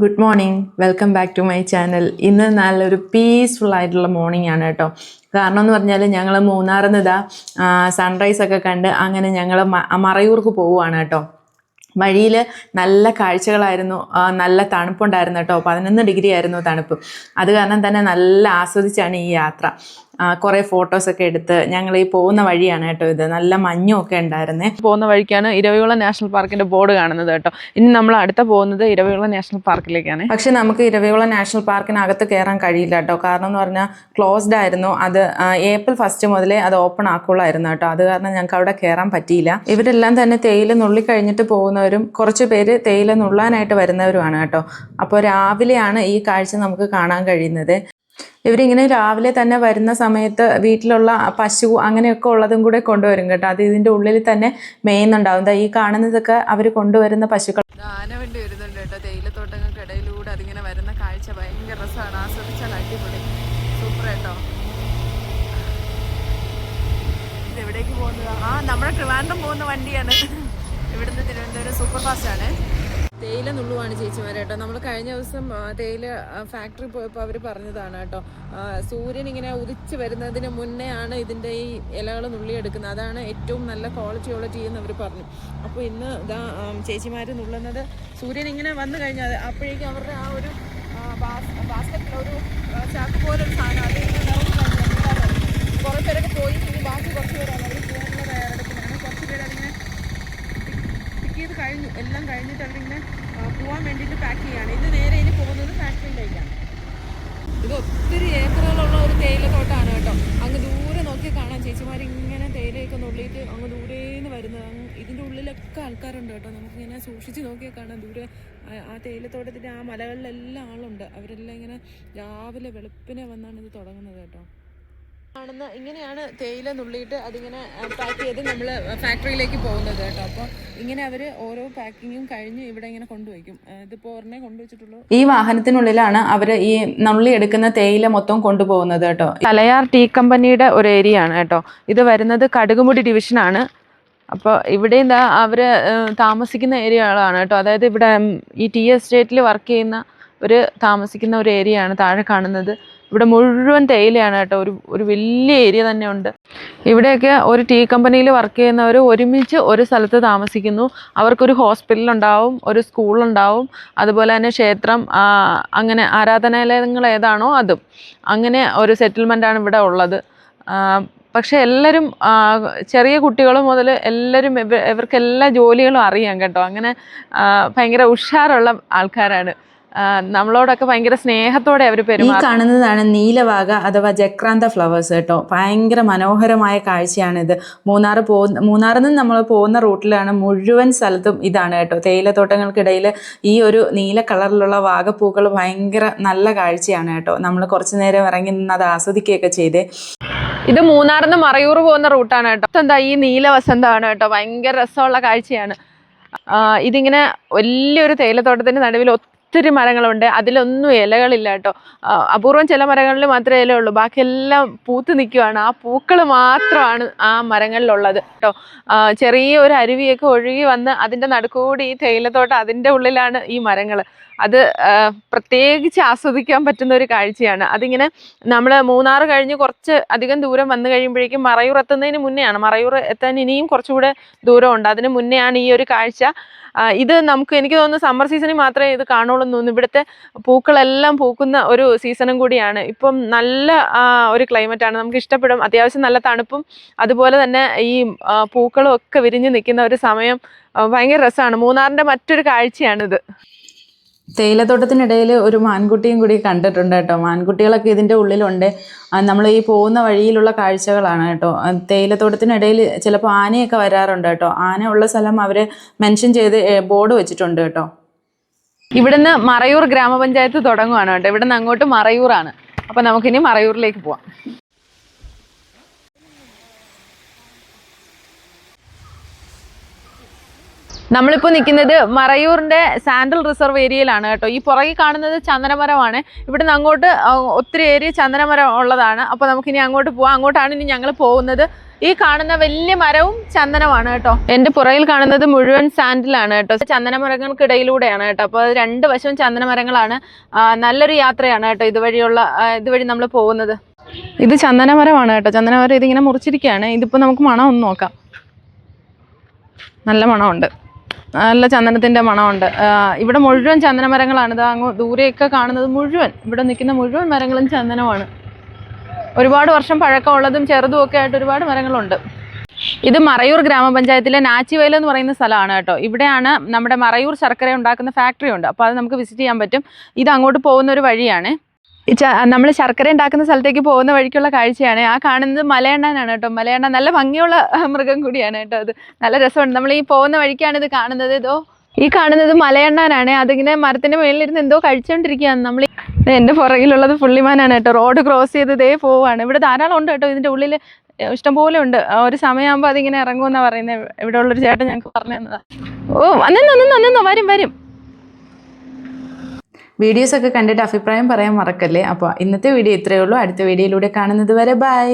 Good morning welcome back to my channel ഇന്ന് നല്ലൊരു peaceful ആയിട്ടുള്ള മോർണിംഗ് ആണ് കേട്ടോ. കാരണം എന്ന് പറഞ്ഞാൽ ഞങ്ങൾ മൂന്നാറിൽ നിന്ന് ഇതാ സൺറൈസ് ഒക്കെ കണ്ട് അങ്ങനെ ഞങ്ങൾ മറയൂർക്ക് പോവുകയാണ് കേട്ടോ. വഴിയിൽ നല്ല കാഴ്ചകളായിരുന്നു നല്ല തണുപ്പുണ്ടായിരുന്നു കേട്ടോ. പതിനൊന്ന് ഡിഗ്രി ആയിരുന്നു തണുപ്പ്. അത് കാരണം തന്നെ നല്ല ആസ്വദിച്ചാണ് ഈ യാത്ര. കുറേ ഫോട്ടോസൊക്കെ എടുത്ത് ഞങ്ങൾ ഈ പോകുന്ന വഴിയാണ് കേട്ടോ ഇത്. നല്ല മഞ്ഞും ഒക്കെ ഉണ്ടായിരുന്നേ. പോകുന്ന വഴിക്കാണ് ഇരവികുളം നാഷണൽ പാർക്കിന്റെ ബോർഡ് കാണുന്നത് കേട്ടോ. ഇനി നമ്മൾ അടുത്ത പോകുന്നത് ഇരവികുളം നാഷണൽ പാർക്കിലേക്കാണ്. പക്ഷെ നമുക്ക് ഇരവികുളം നാഷണൽ പാർക്കിനകത്ത് കയറാൻ കഴിയില്ല കേട്ടോ. കാരണം എന്ന് പറഞ്ഞാൽ ക്ലോസ്ഡ് ആയിരുന്നു. അത് ഏപ്രിൽ ഫസ്റ്റ് മുതലേ അത് ഓപ്പൺ ആക്കുള്ളായിരുന്നു കേട്ടോ. അത് കാരണം ഞങ്ങൾക്ക് അവിടെ കയറാൻ പറ്റിയില്ല. ഇവരെല്ലാം തന്നെ തേയില നുള്ളി കഴിഞ്ഞിട്ട് പോകുന്നവരും കുറച്ച് പേര് തേയില നുള്ളാനായിട്ട് വരുന്നവരുമാണ് കേട്ടോ. അപ്പോൾ രാവിലെയാണ് ഈ കാഴ്ച നമുക്ക് കാണാൻ കഴിയുന്നത്. ഇവരിങ്ങനെ രാവിലെ തന്നെ വരുന്ന സമയത്ത് വീട്ടിലുള്ള പശു അങ്ങനെയൊക്കെ ഉള്ളതും കൂടെ കൊണ്ടുവരും കേട്ടോ. അത് ഇതിന്റെ ഉള്ളിൽ തന്നെ മേയുന്നുണ്ടാവും. ഈ കാണുന്നതൊക്കെ അവർ കൊണ്ടുവരുന്ന പശുക്കൾ. ആനവണ്ടി വരുന്നുണ്ട് കേട്ടോ. തേയിലത്തോട്ടങ്ങൾക്കിടയിലൂടെ അതിങ്ങനെ വരുന്ന കാഴ്ച ഭയങ്കര രസമാണ്. ആസ്വദിച്ചാൽ അടിപൊളി. സൂപ്പർ കേട്ടോ. ഇത് എവിടേക്ക് പോകുന്നത്? ആ നമ്മുടെ ട്രിവാൻഡ്രം പോകുന്ന വണ്ടിയാണ്. ഇവിടുന്ന് തിരുവനന്തപുരം സൂപ്പർ ഫാസ്റ്റ് ആണ് തേയില നുള്ളുവാണ് ചേച്ചിമാരെ കേട്ടോ. നമ്മൾ കഴിഞ്ഞ ദിവസം തേയില ഫാക്ടറി പോയപ്പോൾ അവർ പറഞ്ഞതാണ് കേട്ടോ. സൂര്യൻ ഇങ്ങനെ ഉദിച്ച് വരുന്നതിന് മുന്നേ ആണ് ഇതിന്റെ ഈ ഇലകൾ നുള്ളിയെടുക്കുന്നത്. അതാണ് ഏറ്റവും നല്ല ക്വാളിറ്റി ഉള്ള ടീ എന്ന് അവർ പറഞ്ഞു. അപ്പോൾ ഇന്ന് ഇതാ ചേച്ചിമാർ നുള്ളുന്നത് സൂര്യൻ ഇങ്ങനെ വന്നു കഴിഞ്ഞാൽ അപ്പോഴേക്കും അവരുടെ ആ ഒരു ബാസ്കറ്റിൽ ഒരു ആ, ചാക്ക് പോലൊരു സാധനം അത് ഇങ്ങനെ നിറഞ്ഞു കഴിഞ്ഞു. കുറേ പേരൊക്കെ പോയി ഇനി ബാക്കി കുറച്ച് പേരാണ് അവർ പോകാനുള്ള തയ്യാറെടുപ്പിലാണ് കുറച്ച് പേര് അതിങ്ങനെ പിക്ക് ചെയ്ത് കഴിഞ്ഞു എല്ലാം കഴിഞ്ഞിട്ട് അവരിങ്ങനെ പോകാൻ വേണ്ടിയിട്ട് പാക്ക് ചെയ്യാണ് ഇത് നേരെ ഇനി പോകുന്നത് ഫാക്ടറിയിലേക്കാണ് ഇത് ഒത്തിരി ഏക്കറുകളുള്ള ഒരു തേയില തോട്ടമാണ് കേട്ടോ. അങ്ങ് ദൂരെ നോക്കി കാണാം. ചേച്ചിമാർ ഇങ്ങനെ തേയിലയൊക്കെ നുള്ളിയിട്ട് അങ്ങ് ദൂരേന്ന് വരുന്നത്. ഇതിന്റെ ഉള്ളിലൊക്കെ ആൾക്കാരുണ്ട് കേട്ടോ. നമുക്കിങ്ങനെ സൂക്ഷിച്ച് നോക്കിയാൽ കാണാം. ദൂരെ ആ തേയിലത്തോട്ടത്തിന്റെ ആ മലകളിലെല്ലാം ആളുണ്ട്. അവരെല്ലാം ഇങ്ങനെ രാവിലെ വെളുപ്പിനെ വന്നാണ് ഇത് തുടങ്ങുന്നത് കേട്ടോ. കാണുന്ന ഇങ്ങനെയാണ് തേയില നുള്ളിയിട്ട് അതിങ്ങനെ പാക്ക് ചെയ്ത് നമ്മൾ ഫാക്ടറിയിലേക്ക് പോകുന്നത് കേട്ടോ. അപ്പോൾ ഇങ്ങനെ അവർ ഓരോ പാക്കിങ്ങും കഴിഞ്ഞ് ഇവിടെ ഇങ്ങനെ കൊണ്ടുവയ്ക്കും. ഇതിപ്പോൾ ഒരെണ്ണേ കൊണ്ടുവച്ചിട്ടുള്ളൂ. ഈ വാഹനത്തിനുള്ളിലാണ് അവർ ഈ നുള്ളി എടുക്കുന്ന തേയില മൊത്തം കൊണ്ടുപോകുന്നത് കേട്ടോ. തലയാർ ടീ കമ്പനിയുടെ ഒരു ഏരിയ ആണ് കേട്ടോ. ഇത് വരുന്നത് കടുകുമുടി ഡിവിഷനാണ്. അപ്പോൾ ഇവിടെ എന്താ അവർ താമസിക്കുന്ന ഏരിയകളാണ് കേട്ടോ. അതായത് ഇവിടെ ഈ ടീ എസ്റ്റേറ്റിൽ വർക്ക് ചെയ്യുന്ന ഒരു താമസിക്കുന്ന ഒരു ഏരിയയാണ് താഴെ കാണുന്നത്. ഇവിടെ മുഴുവൻ തേയിലയാണ് കേട്ടോ. ഒരു ഒരു വലിയ ഏരിയ തന്നെ ഉണ്ട് ഇവിടെയൊക്കെ ഒരു ടീ കമ്പനിയിൽ വർക്ക് ചെയ്യുന്നവർ ഒരുമിച്ച് ഒരു സ്ഥലത്ത് താമസിക്കുന്നു. അവർക്കൊരു ഹോസ്പിറ്റലുണ്ടാവും ഒരു സ്കൂളുണ്ടാവും. അതുപോലെ തന്നെ ക്ഷേത്രം അങ്ങനെ ആരാധനാലയങ്ങൾ ഏതാണോ അതും. അങ്ങനെ ഒരു സെറ്റിൽമെന്റാണ് ഇവിടെ ഉള്ളത്. പക്ഷെ എല്ലാവരും ചെറിയ കുട്ടികൾ മുതൽ എല്ലാവരും ഇവർക്കെല്ലാ ജോലികളും അറിയാം കേട്ടോ. അങ്ങനെ ഭയങ്കര ഉഷാറുള്ള ആൾക്കാരാണ്. നമ്മളോടൊക്കെ ഭയങ്കര സ്നേഹത്തോടെ അവർ ഈ കാണുന്നതാണ് നീലവാഗ അഥവാ ജക്രാന്ത ഫ്ലവേഴ്സ് കേട്ടോ. ഭയങ്കര മനോഹരമായ കാഴ്ചയാണിത്. മൂന്നാർ പോകുന്ന മൂന്നാറിൽ നിന്ന് നമ്മൾ പോകുന്ന റൂട്ടിലാണ് മുഴുവൻ സ്ഥലത്തും ഇതാണ് കേട്ടോ. തേയിലത്തോട്ടങ്ങൾക്കിടയിൽ ഈ ഒരു നീല കളറിലുള്ള വാഗപ്പൂക്കൾ ഭയങ്കര നല്ല കാഴ്ചയാണ് കേട്ടോ. നമ്മൾ കുറച്ചു നേരം ഇറങ്ങി നിന്ന് അത് ആസ്വദിക്കുകയൊക്കെ ചെയ്തേ. ഇത് മൂന്നാറിൽ നിന്ന് മറയൂർ പോകുന്ന റൂട്ടാണ് കേട്ടോ. എന്താ ഈ നീല വസന്തമാണ് കേട്ടോ. ഭയങ്കര രസമുള്ള കാഴ്ചയാണ്. ഇതിങ്ങനെ വലിയൊരു തേയിലത്തോട്ടത്തിന്റെ നടുവിൽ ഒത്തിരി മരങ്ങളുണ്ട്. അതിലൊന്നും ഇലകളില്ല കേട്ടോ. അപൂർവം ചില മരങ്ങളിൽ മാത്രമേ ഇലയുള്ളൂ. ബാക്കിയെല്ലാം പൂത്ത് നിൽക്കുവാണ്. ആ പൂക്കൾ മാത്രമാണ് ആ മരങ്ങളിലുള്ളത് കേട്ടോ. ചെറിയ ഒരു അരുവിയൊക്കെ ഒഴുകി വന്ന് അതിന്റെ നടുക്കൂടി ഈ തേയിലത്തോട്ടം അതിന്റെ ഉള്ളിലാണ് ഈ മരങ്ങൾ. അത് പ്രത്യേകിച്ച് ആസ്വദിക്കാൻ പറ്റുന്ന ഒരു കാഴ്ചയാണ്. അതിങ്ങനെ നമ്മൾ മൂന്നാർ കഴിഞ്ഞ് കുറച്ച് അധികം ദൂരം വന്നു കഴിയുമ്പോഴേക്കും മറയൂർ എത്തുന്നതിന് മുന്നെയാണ്. മറയൂർ എത്താൻ ഇനിയും കുറച്ചുകൂടെ ദൂരമുണ്ട്. അതിന് മുന്നെയാണ് ഈ ഒരു കാഴ്ച. ഇത് നമുക്ക് എനിക്ക് തോന്നുന്നു സമ്മർ സീസണിൽ മാത്രമേ ഇത് കാണുള്ളൂ തോന്നുന്നു. ഇവിടുത്തെ പൂക്കളെല്ലാം പൂക്കുന്ന ഒരു സീസണും കൂടിയാണ്. ഇപ്പം നല്ല ഒരു ആണ് നമുക്ക് ഇഷ്ടപ്പെടും. അത്യാവശ്യം നല്ല തണുപ്പും അതുപോലെ തന്നെ ഈ പൂക്കളും ഒക്കെ വിരിഞ്ഞ് നിൽക്കുന്ന ഒരു സമയം ഭയങ്കര രസമാണ്. മൂന്നാറിന്റെ മറ്റൊരു കാഴ്ചയാണിത്. തേയിലത്തോട്ടത്തിനിടയിൽ ഒരു മാൻകുട്ടിയും കൂടി കണ്ടിട്ടുണ്ട് കേട്ടോ. മാൻകുട്ടികളൊക്കെ ഇതിന്റെ ഉള്ളിലുണ്ട്. നമ്മൾ ഈ പോകുന്ന വഴിയിലുള്ള കാഴ്ചകളാണ് കേട്ടോ. തേയിലത്തോട്ടത്തിനിടയിൽ ചിലപ്പോൾ ആനയൊക്കെ വരാറുണ്ട് കേട്ടോ. ആന ഉള്ള സ്ഥലം അവർ മെൻഷൻ ചെയ്ത് ബോർഡ് വെച്ചിട്ടുണ്ട് കേട്ടോ. ഇവിടുന്ന് മറയൂർ ഗ്രാമപഞ്ചായത്ത് തുടങ്ങുവാണ് കേട്ടോ. ഇവിടുന്ന് അങ്ങോട്ട് മറയൂറാണ്. അപ്പം നമുക്കിനി മറയൂരിലേക്ക് പോവാം. നമ്മളിപ്പോൾ നിൽക്കുന്നത് മറയൂറിന്റെ സാൻഡൽ റിസർവ് ഏരിയയിലാണ് കേട്ടോ. ഈ പുറകിൽ കാണുന്നത് ചന്ദനമരമാണ്. ഇവിടെ നിന്ന് അങ്ങോട്ട് ഒത്തിരി ഏരിയ ചന്ദനമരം ഉള്ളതാണ്. അപ്പോൾ നമുക്കിനി അങ്ങോട്ട് പോവാം. അങ്ങോട്ടാണ് ഇനി ഞങ്ങൾ പോകുന്നത്. ഈ കാണുന്ന വലിയ മരവും ചന്ദനമാണ് കേട്ടോ. എന്റെ പുറകിൽ കാണുന്നത് മുഴുവൻ സാൻഡിലാണ് കേട്ടോ. ചന്ദനമരങ്ങൾക്കിടയിലൂടെയാണ് കേട്ടോ. അപ്പോൾ രണ്ട് വശവും ചന്ദനമരങ്ങളാണ്. നല്ലൊരു യാത്രയാണ് കേട്ടോ ഇതുവഴിയുള്ള ഇതുവഴി നമ്മൾ പോകുന്നത്. ഇത് ചന്ദനമരമാണ് കേട്ടോ. ചന്ദനമരം ഇതിങ്ങനെ മുറിച്ചിരിക്കുകയാണ്. ഇതിപ്പോൾ നമുക്ക് മണം ഒന്ന് നോക്കാം. നല്ല മണമുണ്ട്. നല്ല ചന്ദനത്തിന്റെ മണമുണ്ട്. ഇവിടെ മുഴുവൻ ചന്ദന മരങ്ങളാണ് ഇത് അങ്ങ് ദൂരെയൊക്കെ കാണുന്നത് മുഴുവൻ. ഇവിടെ നിൽക്കുന്ന മുഴുവൻ മരങ്ങളും ചന്ദനമാണ്. ഒരുപാട് വർഷം പഴക്കമുള്ളതും ചെറുതും ഒക്കെ ആയിട്ട് ഒരുപാട് മരങ്ങളുണ്ട്. ഇത് മറയൂർ ഗ്രാമപഞ്ചായത്തിലെ നാച്ചിവയൽ എന്ന് പറയുന്ന സ്ഥലമാണ് കേട്ടോ. ഇവിടെയാണ് നമ്മുടെ മറയൂർ ശർക്കര ഉണ്ടാക്കുന്ന ഫാക്ടറി ഉണ്ട്. അപ്പോൾ അത് നമുക്ക് വിസിറ്റ് ചെയ്യാൻ പറ്റും. ഇത് അങ്ങോട്ട് പോകുന്ന ഒരു വഴിയാണ്. നമ്മൾ ശർക്കര ഉണ്ടാക്കുന്ന സ്ഥലത്തേക്ക് പോകുന്ന വഴിക്കുള്ള കാഴ്ചയാണ്. ആ കാണുന്നത് മലയണ്ണനാണ് കേട്ടോ. മലയണ്ണ നല്ല ഭംഗിയുള്ള മൃഗം കൂടിയാണ് കേട്ടോ അത്. നല്ല രസമുണ്ട് നമ്മൾ ഈ പോകുന്ന വഴിക്കാണ് ഇത് കാണുന്നത്. ഇതോ ഈ കാണുന്നത് മലയണ്ണാനാണ്. അതിങ്ങനെ മരത്തിന്റെ മേളിലിരുന്ന് എന്തോ കഴിച്ചുകൊണ്ടിരിക്കുകയാണ് നമ്മൾ എന്റെ പുറകിലുള്ളത് പുള്ളിമാനാണ് കേട്ടോ. റോഡ് ക്രോസ് ചെയ്ത് ഇതേ പോവാണ്. ഇവിടെ ധാരാളം ഉണ്ട് കേട്ടോ. ഇതിന്റെ ഉള്ളിൽ ഇഷ്ടംപോലെ ഉണ്ട്. ഒരു സമയമാകുമ്പോൾ അതിങ്ങനെ ഇറങ്ങുമെന്നാണ് പറയുന്നത് ഇവിടെ ഉള്ളൊരു ചേട്ടൻ ഞങ്ങൾക്ക് പറഞ്ഞു തന്നതാ. ഓ അന്നോ അന്നോ അന്നോ വരും വരും. വീഡിയോസ് ഒക്കെ കണ്ടിട്ട് അഭിപ്രായം പറയാൻ മറക്കല്ലേ? അപ്പോൾ ഇന്നത്തെ വീഡിയോ ഇത്രയേ ഉള്ളൂ. അടുത്ത വീഡിയോയിലൂടെ കാണുന്നത് വരെ ബൈ.